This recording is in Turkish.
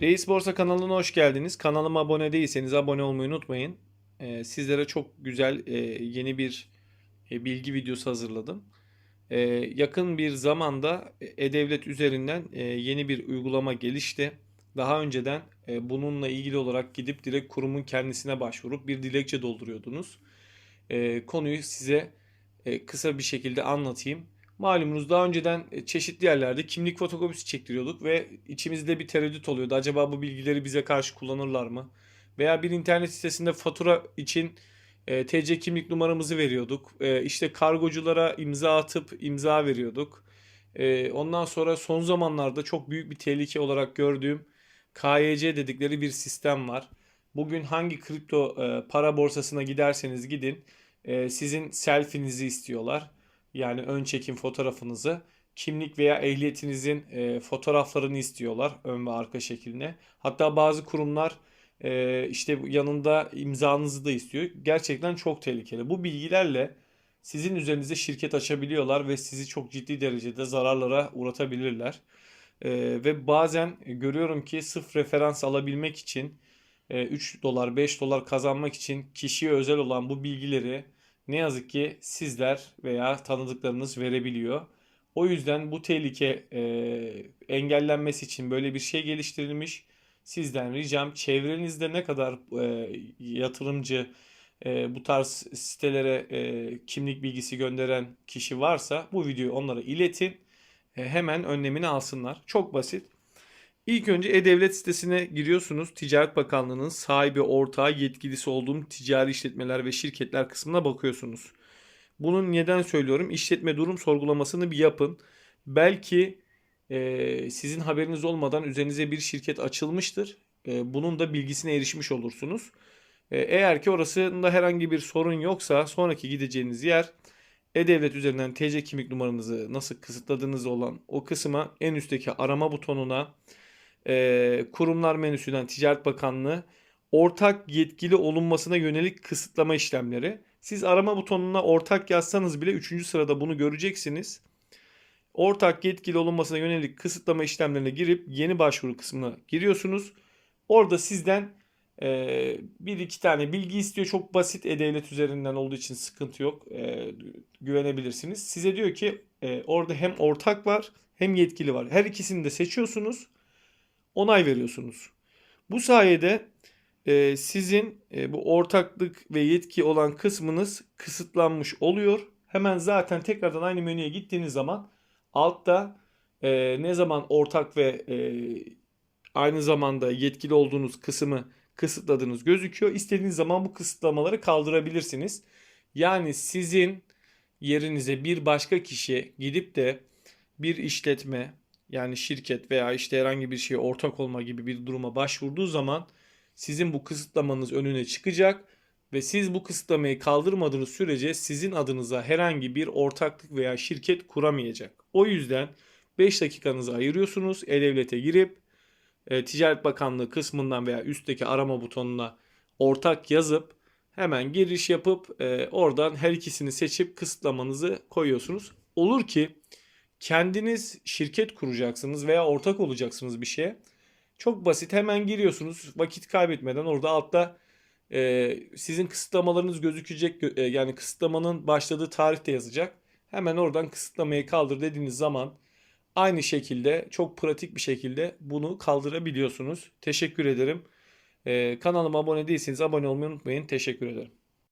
Reis Borsa kanalına hoş geldiniz. Kanalıma abone değilseniz abone olmayı unutmayın. Ee, sizlere çok güzel e, yeni bir e, bilgi videosu hazırladım. Ee, yakın bir zamanda E-Devlet üzerinden e, yeni bir uygulama gelişti. Daha önceden e, bununla ilgili olarak gidip direkt kurumun kendisine başvurup bir dilekçe dolduruyordunuz. E, konuyu size e, kısa bir şekilde anlatayım. Malumunuz daha önceden e, çeşitli yerlerde kimlik fotokopisi çektiriyorduk ve içimizde bir tereddüt oluyordu. Acaba bu bilgileri bize karşı kullanırlar mı? Veya bir internet sitesinde fatura için e, TC kimlik numaramızı veriyorduk. E, işte kargoculara imza atıp imza veriyorduk. Ondan sonra son zamanlarda çok büyük bir tehlike olarak gördüğüm KYC dedikleri bir sistem var. Bugün hangi kripto para borsasına giderseniz gidin sizin selfie'nizi istiyorlar. Yani ön çekim fotoğrafınızı, kimlik veya ehliyetinizin e, fotoğraflarını istiyorlar ön ve arka şekline. Hatta bazı kurumlar e, işte yanında imzanızı da istiyor. Gerçekten çok tehlikeli. Bu bilgilerle sizin üzerinize şirket açabiliyorlar ve sizi çok ciddi derecede zararlara uğratabilirler. E, ve bazen görüyorum ki sırf referans alabilmek için e, 3 dolar 5 dolar kazanmak için kişiye özel olan bu bilgileri ne yazık ki sizler veya tanıdıklarınız verebiliyor. O yüzden bu tehlike e, engellenmesi için böyle bir şey geliştirilmiş. Sizden ricam çevrenizde ne kadar e, yatırımcı e, bu tarz sitelere e, kimlik bilgisi gönderen kişi varsa bu videoyu onlara iletin. E, hemen önlemini alsınlar. Çok basit. İlk önce E-Devlet sitesine giriyorsunuz. Ticaret Bakanlığı'nın sahibi, ortağı, yetkilisi olduğum ticari işletmeler ve şirketler kısmına bakıyorsunuz. Bunun neden söylüyorum? İşletme durum sorgulamasını bir yapın. Belki e, sizin haberiniz olmadan üzerinize bir şirket açılmıştır. E, bunun da bilgisine erişmiş olursunuz. E, eğer ki orasında herhangi bir sorun yoksa sonraki gideceğiniz yer e-Devlet üzerinden TC kimlik numaranızı nasıl kısıtladığınız olan o kısma en üstteki arama butonuna e, kurumlar menüsünden Ticaret Bakanlığı ortak yetkili olunmasına yönelik kısıtlama işlemleri. Siz arama butonuna ortak yazsanız bile 3. sırada bunu göreceksiniz. Ortak yetkili olunmasına yönelik kısıtlama işlemlerine girip yeni başvuru kısmına giriyorsunuz. Orada sizden e, bir iki tane bilgi istiyor. Çok basit e-devlet üzerinden olduğu için sıkıntı yok. E, güvenebilirsiniz. Size diyor ki e, orada hem ortak var hem yetkili var. Her ikisini de seçiyorsunuz onay veriyorsunuz. Bu sayede e, sizin e, bu ortaklık ve yetki olan kısmınız kısıtlanmış oluyor. Hemen zaten tekrardan aynı menüye gittiğiniz zaman altta e, ne zaman ortak ve e, aynı zamanda yetkili olduğunuz kısmı kısıtladığınız gözüküyor. İstediğiniz zaman bu kısıtlamaları kaldırabilirsiniz. Yani sizin yerinize bir başka kişi gidip de bir işletme yani şirket veya işte herhangi bir şeye ortak olma gibi bir duruma başvurduğu zaman sizin bu kısıtlamanız önüne çıkacak ve siz bu kısıtlamayı kaldırmadığınız sürece sizin adınıza herhangi bir ortaklık veya şirket kuramayacak. O yüzden 5 dakikanızı ayırıyorsunuz. E-Devlet'e girip e, Ticaret Bakanlığı kısmından veya üstteki arama butonuna ortak yazıp hemen giriş yapıp e, oradan her ikisini seçip kısıtlamanızı koyuyorsunuz. Olur ki kendiniz şirket kuracaksınız veya ortak olacaksınız bir şeye. Çok basit hemen giriyorsunuz vakit kaybetmeden orada altta e, sizin kısıtlamalarınız gözükecek e, yani kısıtlamanın başladığı tarih de yazacak. Hemen oradan kısıtlamayı kaldır dediğiniz zaman aynı şekilde çok pratik bir şekilde bunu kaldırabiliyorsunuz. Teşekkür ederim. E, kanalıma abone değilseniz abone olmayı unutmayın. Teşekkür ederim.